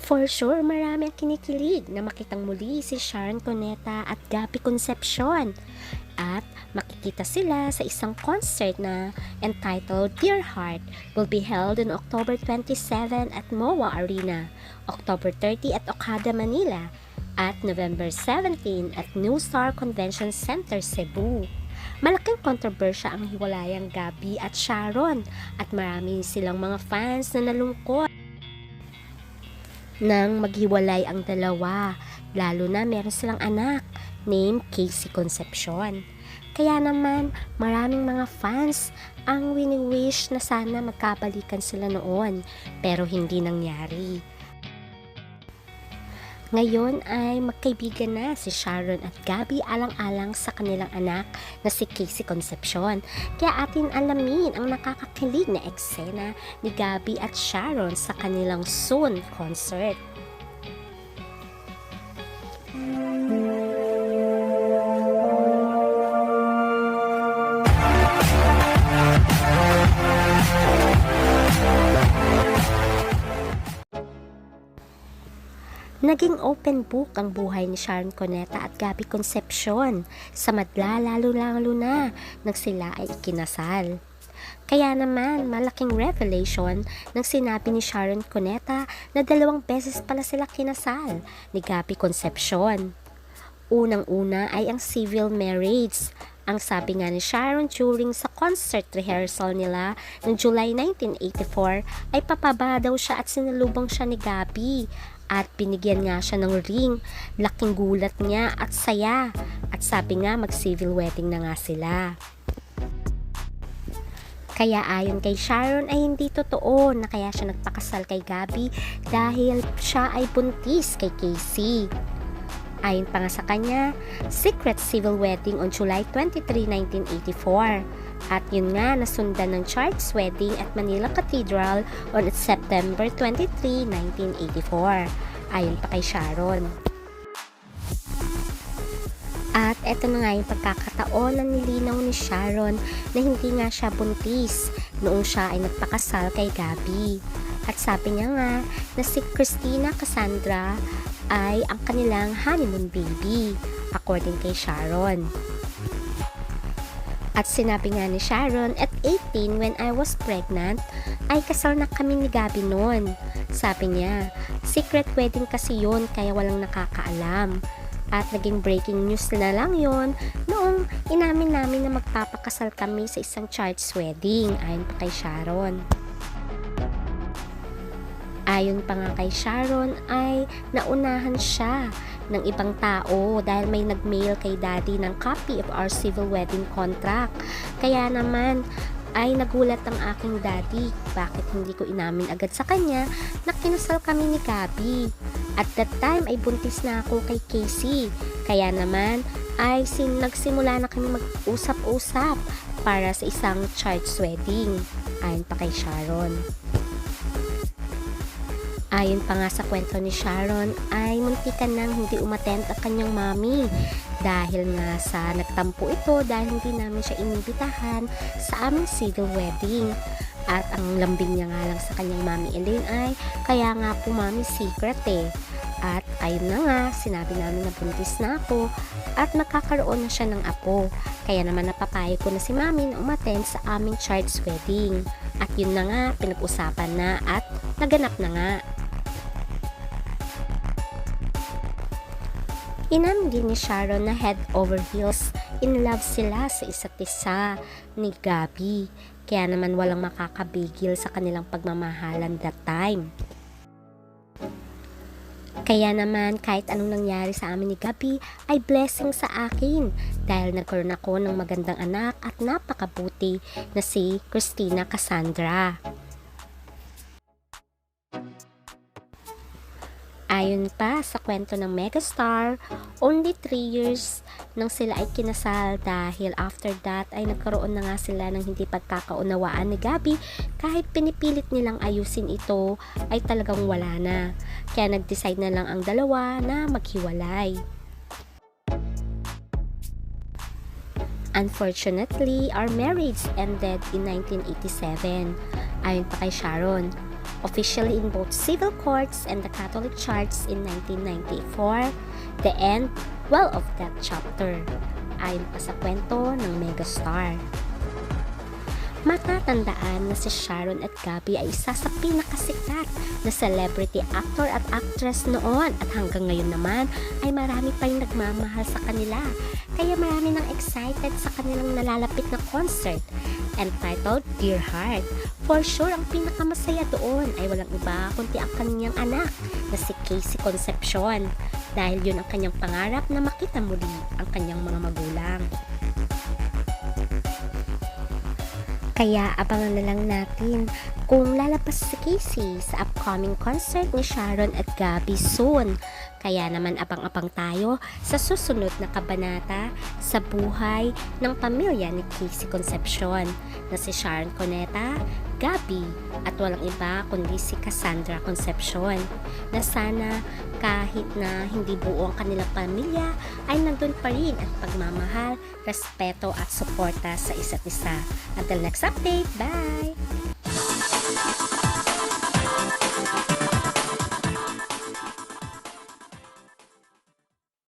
For sure, marami ang kinikilig na makitang muli si Sharon Cuneta at Gabi Concepcion. At makikita sila sa isang concert na entitled Dear Heart will be held on October 27 at MOA Arena, October 30 at Okada, Manila, at November 17 at New Star Convention Center, Cebu. Malaking kontrobersya ang hiwalayang Gabi at Sharon at marami silang mga fans na nalungkot nang maghiwalay ang dalawa, lalo na meron silang anak named Casey Concepcion. Kaya naman, maraming mga fans ang wini-wish na sana magkabalikan sila noon, pero hindi nangyari. Ngayon ay magkaibigan na si Sharon at Gabby alang-alang sa kanilang anak na si Casey Concepcion. Kaya atin alamin ang nakakakilig na eksena ni Gabby at Sharon sa kanilang soon concert. Naging open book ang buhay ni Sharon Cuneta at Gabby Concepcion sa madla lalo-lalo na nang sila ay ikinasal. Kaya naman, malaking revelation nang sinabi ni Sharon Cuneta na dalawang beses pala sila kinasal ni Gabby Concepcion. Unang-una ay ang civil marriage. Ang sabi nga ni Sharon during sa concert rehearsal nila noong July 1984 ay papaba daw siya at sinalubong siya ni Gabby at binigyan nga siya ng ring. Laking gulat niya at saya. At sabi nga mag-civil wedding na nga sila. Kaya ayon kay Sharon ay hindi totoo na kaya siya nagpakasal kay Gabby dahil siya ay buntis kay Casey. Ayon pa nga sa kanya, secret civil wedding on July 23, 1984. At yun nga, nasundan ng Charles wedding at Manila Cathedral on September 23, 1984. Ayon pa kay Sharon. At eto na nga yung pagkakataon na nilinaw ni Sharon na hindi nga siya buntis noong siya ay nagpakasal kay Gabi. At sabi niya nga na si Christina Cassandra ay ang kanilang honeymoon baby according kay Sharon. At sinabi nga ni Sharon, at 18 when I was pregnant, ay kasal na kami ni Gabi noon. Sabi niya, secret wedding kasi yon kaya walang nakakaalam. At naging breaking news na lang yon noong inamin namin na magpapakasal kami sa isang church wedding ayon pa kay Sharon. Ayon pa nga kay Sharon ay naunahan siya ng ibang tao dahil may nag-mail kay daddy ng copy of our civil wedding contract. Kaya naman ay nagulat ang aking daddy bakit hindi ko inamin agad sa kanya na kinasal kami ni Gabi. At that time ay buntis na ako kay Casey. Kaya naman ay sin nagsimula na kami mag-usap-usap para sa isang church wedding. Ayon pa kay Sharon. Ayon pa nga sa kwento ni Sharon ay muntikan nang hindi umattend ang kanyang mami dahil nga sa nagtampo ito dahil hindi namin siya inibitahan sa aming civil wedding. At ang lambing niya nga lang sa kanyang mami Elaine ay kaya nga po mami secret eh. At ayun na nga, sinabi namin na buntis na ako at magkakaroon na siya ng apo. Kaya naman napapayag ko na si mami na umattend sa aming church wedding. At yun na nga, pinag-usapan na at naganap na nga. Inamin din ni Sharon na head over heels in love sila sa isa't isa ni Gabi. Kaya naman walang makakabigil sa kanilang pagmamahalan that time. Kaya naman kahit anong nangyari sa amin ni Gabi ay blessing sa akin dahil nagkaroon ako ng magandang anak at napakabuti na si Christina Cassandra. Ayon pa sa kwento ng megastar, only 3 years nang sila ay kinasal dahil after that ay nagkaroon na nga sila ng hindi pagkakaunawaan ni Gabi kahit pinipilit nilang ayusin ito ay talagang wala na. Kaya nag-decide na lang ang dalawa na maghiwalay. Unfortunately, our marriage ended in 1987. Ayon pa kay Sharon, officially in both civil courts and the Catholic Church in 1994, the end, well of that chapter, ayon pa sa kwento ng megastar. Matatandaan na si Sharon at Gabby ay isa sa pinakasikat na celebrity actor at actress noon at hanggang ngayon naman ay marami pa yung nagmamahal sa kanila. Kaya marami nang excited sa kanilang nalalapit na concert entitled Dear Heart. For sure, ang pinakamasaya doon ay walang iba kundi ang kanyang anak na si Casey Concepcion dahil yun ang kanyang pangarap na makita muli ang kanyang mga magulang. Kaya abangan na lang natin kung lalabas si Casey sa upcoming concert ni Sharon at Gabby soon. Kaya naman abang-abang tayo sa susunod na kabanata sa buhay ng pamilya ni Casey Concepcion na si Sharon Coneta, Gabby at walang iba kundi si Cassandra Concepcion na sana kahit na hindi buo ang kanilang pamilya ay nandun pa rin ang pagmamahal, respeto at suporta sa isa't isa. Until next update, bye!